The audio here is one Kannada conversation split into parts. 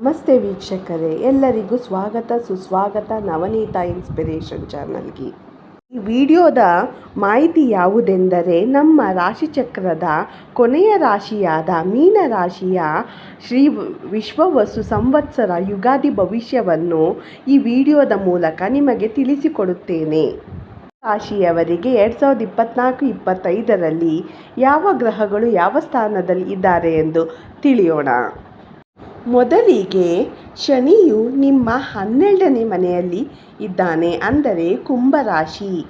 ನಮಸ್ತೆ ವೀಕ್ಷಕರೇ, ಎಲ್ಲರಿಗೂ ಸ್ವಾಗತ, ಸುಸ್ವಾಗತ, ನವನೀತ ಇನ್ಸ್ಪಿರೇಷನ್ ಚಾನಲ್ಗೆ. ಈ ವಿಡಿಯೋದ ಮಾಹಿತಿ ಯಾವುದೆಂದರೆ, ನಮ್ಮ ರಾಶಿಚಕ್ರದ ಕೊನೆಯ ರಾಶಿಯಾದ ಮೀನ ರಾಶಿಯ ಶ್ರೀ ವಿಶ್ವವಸು ಸಂವತ್ಸರ ಯುಗಾದಿ ಭವಿಷ್ಯವನ್ನು ಈ ವಿಡಿಯೋದ ಮೂಲಕ ನಿಮಗೆ ತಿಳಿಸಿಕೊಡುತ್ತೇನೆ. ರಾಶಿಯವರಿಗೆ ಎರಡು ಸಾವಿರದ ಇಪ್ಪತ್ನಾಲ್ಕು, ಇಪ್ಪತ್ತೈದರಲ್ಲಿ ಯಾವ ಗ್ರಹಗಳು ಯಾವ ಸ್ಥಾನದಲ್ಲಿ ಇದ್ದಾರೆ ಎಂದು ತಿಳಿಯೋಣ. ಮೊದಲಿಗೆ ಶನಿಯು ನಿಮ್ಮ ಹನ್ನೆರಡನೇ ಮನೆಯಲ್ಲಿ ಇದ್ದಾನೆ ಅಂದರೆ ಕುಂಭರಾಶಿ.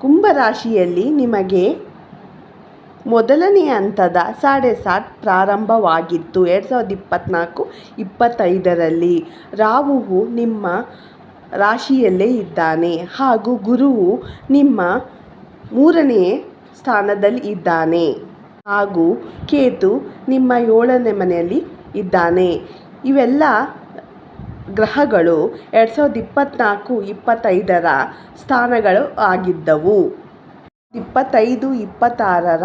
ಕುಂಭರಾಶಿಯಲ್ಲಿ ನಿಮಗೆ ಮೊದಲನೇ ಹಂತದ ಸಾಡೆ ಸಾತ್ ಪ್ರಾರಂಭವಾಗಿತ್ತು. ಎರಡು ಸಾವಿರದ ಇಪ್ಪತ್ತ್ನಾಲ್ಕು ಇಪ್ಪತ್ತೈದರಲ್ಲಿ ರಾಹುವು ನಿಮ್ಮ ರಾಶಿಯಲ್ಲೇ ಇದ್ದಾನೆ ಹಾಗೂ ಗುರುವು ನಿಮ್ಮ ಮೂರನೇ ಸ್ಥಾನದಲ್ಲಿ ಇದ್ದಾನೆ ಹಾಗೂ ಕೇತು ನಿಮ್ಮ ಏಳನೇ ಮನೆಯಲ್ಲಿ ಇದ್ದಾನೆ. ಇವೆಲ್ಲ ಗ್ರಹಗಳು ಎರಡು ಸಾವಿರದ ಇಪ್ಪತ್ತ್ನಾಲ್ಕು ಇಪ್ಪತ್ತೈದರ ಸ್ಥಾನಗಳು ಆಗಿದ್ದವು. ಇಪ್ಪತ್ತೈದು, ಇಪ್ಪತ್ತಾರರ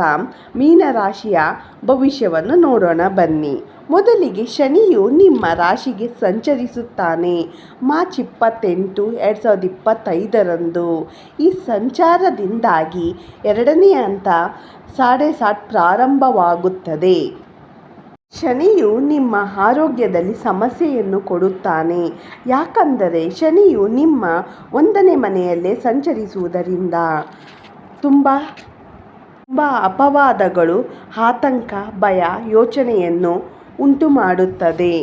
ಮೀನರಾಶಿಯ ಭವಿಷ್ಯವನ್ನು ನೋಡೋಣ ಬನ್ನಿ. ಮೊದಲಿಗೆ ಶನಿಯು ನಿಮ್ಮ ರಾಶಿಗೆ ಸಂಚರಿಸುತ್ತಾನೆ. ಮಾರ್ಚ್ ಇಪ್ಪತ್ತೆಂಟು, ಎರಡು ಸಾವಿರದ ಇಪ್ಪತ್ತೈದರಂದು. ಈ ಸಂಚಾರದಿಂದಾಗಿ ಎರಡನೇ ಹಂತ, ಸಾಡೆ ಸಾಟ್ ಪ್ರಾರಂಭವಾಗುತ್ತದೆ. ಶನಿಯು ನಿಮ್ಮ ಆರೋಗ್ಯದಲ್ಲಿ ಸಮಸ್ಯೆಯನ್ನು ಕೊಡುತ್ತಾನೆ. ಯಾಕಂದರೆ ಶನಿಯು ನಿಮ್ಮ ಒಂದನೇ ಮನೆಯಲ್ಲೇ ಸಂಚರಿಸುವುದರಿಂದ ತುಂಬ ತುಂಬ ಅಪವಾದಗಳು, ಆತಂಕ, ಭಯ, ಯೋಚನೆಯನ್ನು ಉಂಟು ಮಾಡುತ್ತದೆ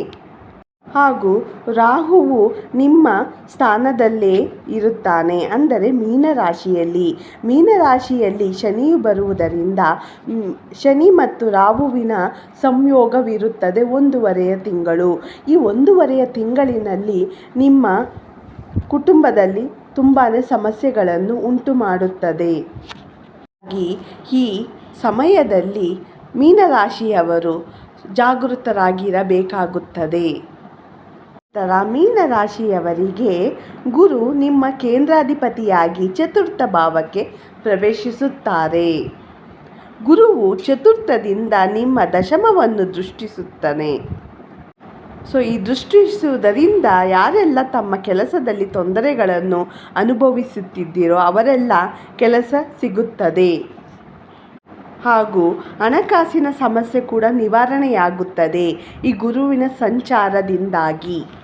ಹಾಗೂ ರಾಹುವು ನಿಮ್ಮ ಸ್ಥಾನದಲ್ಲೇ ಇರುತ್ತಾನೆ ಅಂದರೆ ಮೀನರಾಶಿಯಲ್ಲಿ. ಮೀನರಾಶಿಯಲ್ಲಿ ಶನಿಯು ಬರುವುದರಿಂದ ಶನಿ ಮತ್ತು ರಾಹುವಿನ ಸಂಯೋಗವಿರುತ್ತದೆ ಒಂದೂವರೆಯ ತಿಂಗಳು. ಈ ಒಂದೂವರೆಯ ತಿಂಗಳಿನಲ್ಲಿ ನಿಮ್ಮ ಕುಟುಂಬದಲ್ಲಿ ತುಂಬಾ ಸಮಸ್ಯೆಗಳನ್ನು ಉಂಟು ಮಾಡುತ್ತದೆ ಈ ಸಮಯದಲ್ಲಿ ಮೀನರಾಶಿಯವರು ಜಾಗೃತರಾಗಿರಬೇಕಾಗುತ್ತದೆ. ನಂತರ ಮೀನರಾಶಿಯವರಿಗೆ ಗುರು ನಿಮ್ಮ ಕೇಂದ್ರಾಧಿಪತಿಯಾಗಿ ಚತುರ್ಥ ಭಾವಕ್ಕೆ ಪ್ರವೇಶಿಸುತ್ತಾರೆ. ಗುರುವು ಚತುರ್ಥದಿಂದ ನಿಮ್ಮ ದಶಮವನ್ನು ದೃಷ್ಟಿಸುತ್ತಾನೆ. ಸೊ, ಈ ದೃಷ್ಟಿಸುವುದರಿಂದ ಯಾರೆಲ್ಲ ತಮ್ಮ ಕೆಲಸದಲ್ಲಿ ತೊಂದರೆಗಳನ್ನು ಅನುಭವಿಸುತ್ತಿದ್ದೀರೋ ಅವರೆಲ್ಲ ಕೆಲಸ ಸಿಗುತ್ತದೆ. ಹಾಗೂ ಹಣಕಾಸಿನ ಸಮಸ್ಯೆ ಕೂಡ ನಿವಾರಣೆಯಾಗುತ್ತದೆ. ಈ ಗುರುವಿನ ಸಂಚಾರದಿಂದಾಗಿ.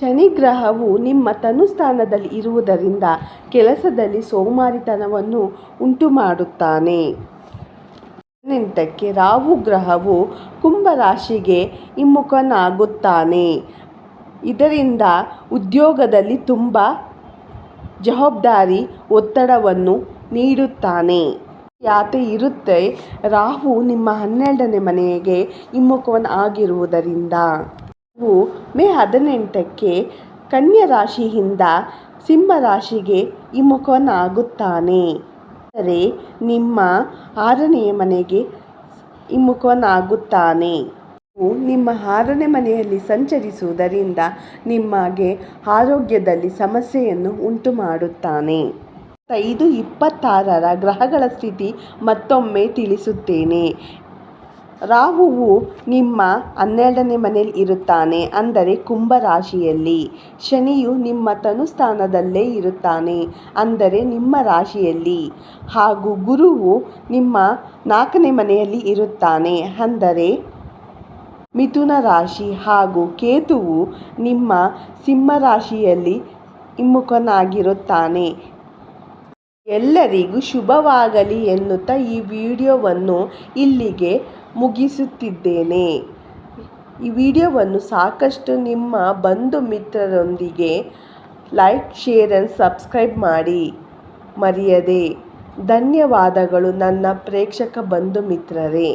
ಶನಿ ಗ್ರಹವು ನಿಮ್ಮ ತನುಸ್ಥಾನದಲ್ಲಿ ಇರುವುದರಿಂದ ಕೆಲಸದಲ್ಲಿ ಸೋಮಾರಿತನವನ್ನು ಉಂಟು ಮಾಡುತ್ತಾನೆ ಹದಿನೆಂಟಕ್ಕೆ ರಾಹು ಗ್ರಹವು ಕುಂಭರಾಶಿಗೆ ಹಿಮ್ಮುಖನಾಗುತ್ತಾನೆ. ಇದರಿಂದ ಉದ್ಯೋಗದಲ್ಲಿ ತುಂಬ ಜವಾಬ್ದಾರಿ, ಒತ್ತಡವನ್ನು ನೀಡುತ್ತಾನೆ. ಯಾತೆ ಇರುತ್ತೆ, ರಾಹು ನಿಮ್ಮ ಹನ್ನೆರಡನೇ ಮನೆಗೆ ಹಿಮ್ಮುಖವನ್ನು ಆಗಿರುವುದರಿಂದ ನೀವು ಮೇ ಹದಿನೆಂಟಕ್ಕೆ ಕನ್ಯಾ ರಾಶಿಯಿಂದ ಸಿಂಹ ರಾಶಿಗೆ ಇಮುಖನಾಗುತ್ತಾನೆ ಅಂದರೆ ನಿಮ್ಮ ಆರನೆಯ ಮನೆಗೆ ಹಿಮ್ಮುಖನಾಗುತ್ತಾನೆ ನಿಮ್ಮ ಆರನೇ ಮನೆಯಲ್ಲಿ ಸಂಚರಿಸುವುದರಿಂದ ನಿಮಗೆ ಆರೋಗ್ಯದಲ್ಲಿ ಸಮಸ್ಯೆಯನ್ನು ಉಂಟು ಮಾಡುತ್ತಾನೆ ಐದು ಇಪ್ಪತ್ತಾರರ ಗ್ರಹಗಳ ಸ್ಥಿತಿ ಮತ್ತೊಮ್ಮೆ ತಿಳಿಸುತ್ತೇನೆ. ರಾಹುವು ನಿಮ್ಮ ಹನ್ನೆರಡನೇ ಮನೆಯಲ್ಲಿ ಇರುತ್ತಾನೆ ಅಂದರೆ ಕುಂಭ ರಾಶಿಯಲ್ಲಿ ಶನಿಯು ನಿಮ್ಮ ತನುಸ್ಥಾನದಲ್ಲೇ ಇರುತ್ತಾನೆ ಅಂದರೆ ನಿಮ್ಮ ರಾಶಿಯಲ್ಲಿ. ಹಾಗೂ ಗುರುವು ನಿಮ್ಮ ನಾಲ್ಕನೇ ಮನೆಯಲ್ಲಿ ಇರುತ್ತಾನೆ ಅಂದರೆ ಮಿಥುನ ರಾಶಿ. ಹಾಗೂ ಕೇತುವು ನಿಮ್ಮ ಸಿಂಹ ರಾಶಿಯಲ್ಲಿ ಹಿಮ್ಮುಖನಾಗಿರುತ್ತಾನೆ. ಎಲ್ಲರಿಗೂ ಶುಭವಾಗಲಿ ಎನ್ನುತ್ತಾ ಈ ವಿಡಿಯೋವನ್ನು ಇಲ್ಲಿಗೆ ಮುಗಿಸುತ್ತಿದ್ದೇನೆ. ಈ ವಿಡಿಯೋವನ್ನು ಸಾಕಷ್ಟು ನಿಮ್ಮ ಬಂಧು ಮಿತ್ರರೊಂದಿಗೆ ಲೈಕ್, ಶೇರ್ ಆ್ಯಂಡ್ ಸಬ್ಸ್ಕ್ರೈಬ್ ಮಾಡಿ ಮರೆಯದೆ. ಧನ್ಯವಾದಗಳು ನನ್ನ ಪ್ರೇಕ್ಷಕ ಬಂಧು ಮಿತ್ರರೇ.